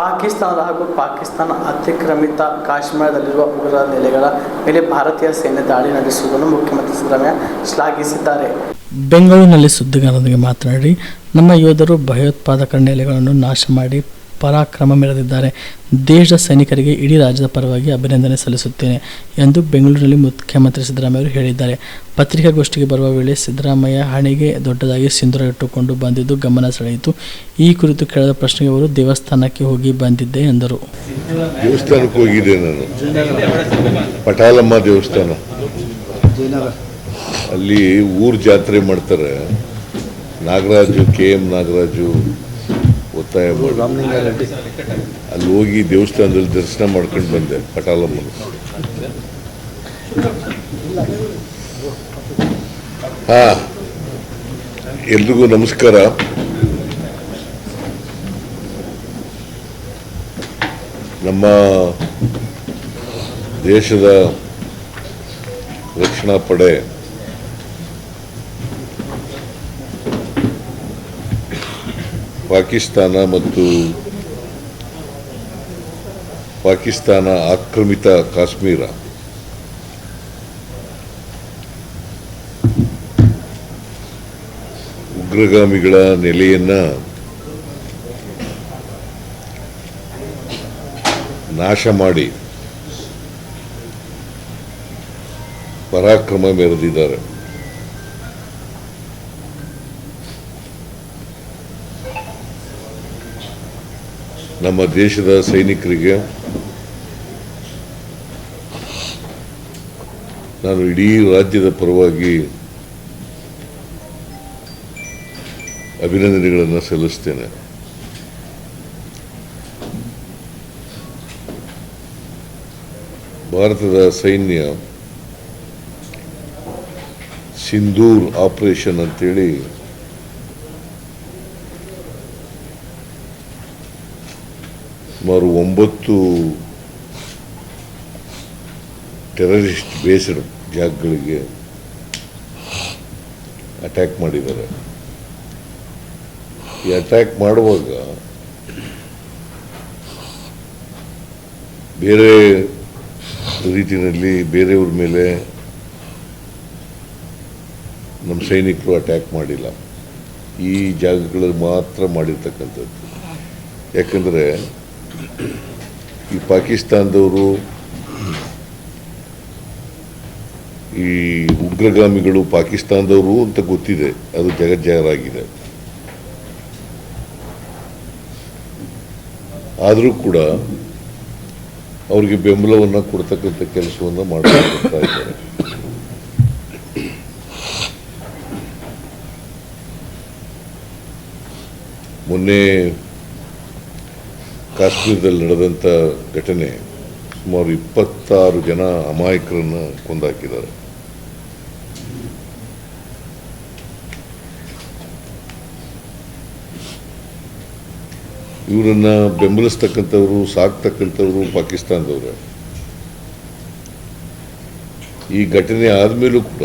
ಪಾಕಿಸ್ತಾನದ ಹಾಗೂ ಪಾಕಿಸ್ತಾನ ಅತಿಕ್ರಮಿತ ಕಾಶ್ಮೀರದಲ್ಲಿರುವ ಉಗ್ರರ ನೆಲೆಗಳ ಮೇಲೆ ಭಾರತೀಯ ಸೇನೆ ದಾಳಿ ನಡೆಸುವುದನ್ನು ಮುಖ್ಯಮಂತ್ರಿ ಸಿದ್ದರಾಮಯ್ಯ ಶ್ಲಾಘಿಸಿದ್ದಾರೆ. ಬೆಂಗಳೂರಿನಲ್ಲಿ ಸುದ್ದಿಗಾರರೊಂದಿಗೆ ಮಾತನಾಡಿ, ನಮ್ಮ ಯೋಧರು ಭಯೋತ್ಪಾದಕ ನೆಲೆಗಳನ್ನು ನಾಶ ಮಾಡಿ ಪರಾಕ್ರಮ ಮೆರೆದಿದ್ದಾರೆ ದೇಶದ ಸೈನಿಕರಿಗೆ ಇಡೀ ರಾಜ್ಯದ ಪರವಾಗಿ ಅಭಿನಂದನೆ ಸಲ್ಲಿಸುತ್ತೇನೆ ಎಂದು ಬೆಂಗಳೂರಿನಲ್ಲಿ ಮುಖ್ಯಮಂತ್ರಿ ಸಿದ್ದರಾಮಯ್ಯ ಹೇಳಿದ್ದಾರೆ. ಪತ್ರಿಕಾಗೋಷ್ಠಿಗೆ ಬರುವ ವೇಳೆ ಸಿದ್ದರಾಮಯ್ಯ ಹಣೆಗೆ ದೊಡ್ಡದಾಗಿ ಸಿಂಧೂರ ಇಟ್ಟುಕೊಂಡು ಬಂದಿದ್ದು ಗಮನ ಸೆಳೆಯಿತು. ಈ ಕುರಿತು ಕೇಳಿದ ಪ್ರಶ್ನೆಗೆ ಅವರು ದೇವಸ್ಥಾನಕ್ಕೆ ಹೋಗಿ ಬಂದಿದ್ದೆ ಎಂದರು. ದೇವಸ್ಥಾನಕ್ಕೆ ಹೋಗಿದೆ ನಾನು. ಪಟಾಲಮ್ಮ ದೇವಸ್ಥಾನ. ಅಲ್ಲಿ ಊರ್ ಜಾತ್ರೆ ಮಾಡ್ತಾರೆ. ನಾಗರಾಜು, ಕೆ ಎಂ ನಾಗರಾಜು ಒತ್ತಾಯ ಮಾಡಿ. ಅಲ್ಲಿ ಹೋಗಿ ದೇವಸ್ಥಾನದಲ್ಲಿ ದರ್ಶನ ಮಾಡ್ಕೊಂಡು ಬಂದೆ ಪಟಾಲಮ್ಮನ. ಹಾ ಎಲ್ರಿಗೂ ನಮಸ್ಕಾರ. ನಮ್ಮ ದೇಶದ ರಕ್ಷಣಾ ಪಡೆ ಪಾಕಿಸ್ತಾನ ಮತ್ತು ಪಾಕಿಸ್ತಾನ ಆಕ್ರಮಿತ ಕಾಶ್ಮೀರ. ಉಗ್ರಗಾಮಿಗಳ ನೆಲೆಯನ್ನ ನಾಶ ಮಾಡಿ ಪರಾಕ್ರಮ ಮೆರೆದಿದ್ದಾರೆ. ನಮ್ಮ ದೇಶದ ಸೈನಿಕರಿಗೆ ನಾನು ಇಡೀ ರಾಜ್ಯದ ಪರವಾಗಿ ಅಭಿನಂದನೆಗಳನ್ನು ಸಲ್ಲಿಸ್ತೇನೆ. ಭಾರತದ ಸೈನ್ಯ ಸಿಂಧೂರ್ ಆಪರೇಷನ್ ಅಂತೇಳಿ ಸುಮಾರು ಒಂಬತ್ತು ಟೆರರಿಸ್ಟ್ ಬೇಸ್ಡ್ ಜಾಗಗಳಿಗೆ ಅಟ್ಯಾಕ್ ಮಾಡಿದ್ದಾರೆ. ಈ ಅಟ್ಯಾಕ್ ಮಾಡುವಾಗ ಬೇರೆ ರೀತಿಯಲ್ಲಿ ಬೇರೆಯವ್ರ ಮೇಲೆ ನಮ್ಮ ಸೈನಿಕರು ಅಟ್ಯಾಕ್ ಮಾಡಿಲ್ಲ. ಈ ಜಾಗಗಳಲ್ಲಿ ಮಾತ್ರ ಮಾಡಿರ್ತಕ್ಕಂಥದ್ದು. ಯಾಕಂದರೆ ಈ ಪಾಕಿಸ್ತಾನದವರು ಈ ಉಗ್ರಗಾಮಿಗಳು ಪಾಕಿಸ್ತಾನದವರು ಅಂತ ಗೊತ್ತಿದೆ. ಅದು ಜಗಜ್ಜಾಹರಾಗಿದೆ ಆದರೂ ಕೂಡ ಅವರಿಗೆ ಬೆಂಬಲವನ್ನು ಕೊಡ್ತಕ್ಕಂಥ ಕೆಲಸವನ್ನು ಮಾಡ್ತಾ ಇದ್ದಾರೆ. ಮೊನ್ನೆ ಕಾಶ್ಮೀರದಲ್ಲಿ ನಡೆದಂಥ ಘಟನೆ ಸುಮಾರು ಇಪ್ಪತ್ತಾರು ಜನ ಅಮಾಯಕರನ್ನು ಕೊಂದಾಕಿದ್ದಾರೆ. ಇವರನ್ನ ಬೆಂಬಲಿಸ್ತಕ್ಕಂಥವ್ರು, ಸಾಕ್ತಕ್ಕಂಥವ್ರು ಪಾಕಿಸ್ತಾನದವ್ರೆ. ಈ ಘಟನೆ ಆದಮೇಲೂ ಕೂಡ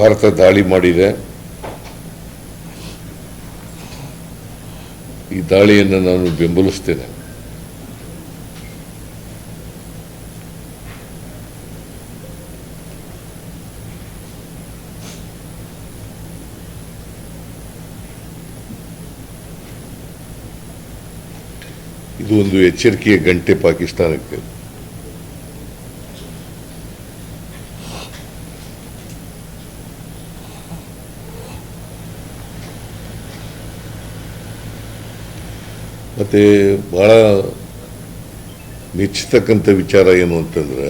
ಭಾರತ ದಾಳಿ ಮಾಡಿದೆ. ಈ ದಾಳಿಯನ್ನು ನಾನು ಬೆಂಬಲಿಸ್ತೇನೆ. ಇದು ಒಂದು ಎಚ್ಚರಿಕೆಯ ಗಂಟೆ ಪಾಕಿಸ್ತಾನಕ್ಕೆ. ಮತ್ತೆ ಬಹಳ ಮೆಚ್ಚತಕ್ಕಂಥ ವಿಚಾರ ಏನು ಅಂತಂದ್ರೆ,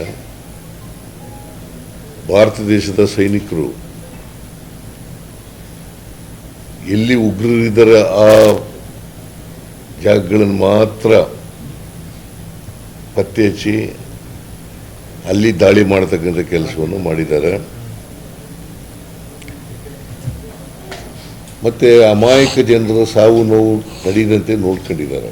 ಭಾರತ ದೇಶದ ಸೈನಿಕರು ಎಲ್ಲಿ ಉಗ್ರರಿದ್ದಾರೆ ಆ ಜಾಗಗಳನ್ನು ಮಾತ್ರ ಪತ್ತೆ ಹಚ್ಚಿ ಅಲ್ಲಿ ದಾಳಿ ಮಾಡತಕ್ಕಂಥ ಕೆಲಸವನ್ನು ಮಾಡಿದ್ದಾರೆ. ಮತ್ತೆ ಅಮಾಯಕ ಜನರ ಸಾವು ನೋವು ನಡೆಯದಂತೆ ನೋಡ್ಕೊಂಡಿದ್ದಾರೆ.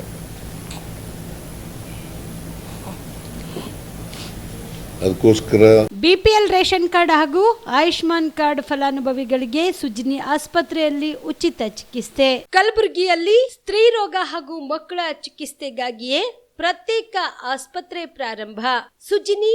ಅದಕ್ಕೋಸ್ಕರ ಬಿಪಿಎಲ್ ರೇಷನ್ ಕಾರ್ಡ್ ಹಾಗೂ ಆಯುಷ್ಮಾನ್ ಕಾರ್ಡ್ ಫಲಾನುಭವಿಗಳಿಗೆ ಸುಜಿನಿ ಆಸ್ಪತ್ರೆಯಲ್ಲಿ ಉಚಿತ ಚಿಕಿತ್ಸೆ. ಕಲಬುರಗಿಯಲ್ಲಿ ಸ್ತ್ರೀ ರೋಗ ಹಾಗೂ ಮಕ್ಕಳ ಚಿಕಿತ್ಸೆಗಾಗಿಯೇ ಪ್ರತ್ಯೇಕ ಆಸ್ಪತ್ರೆ ಪ್ರಾರಂಭ. ಸುಜಿನಿ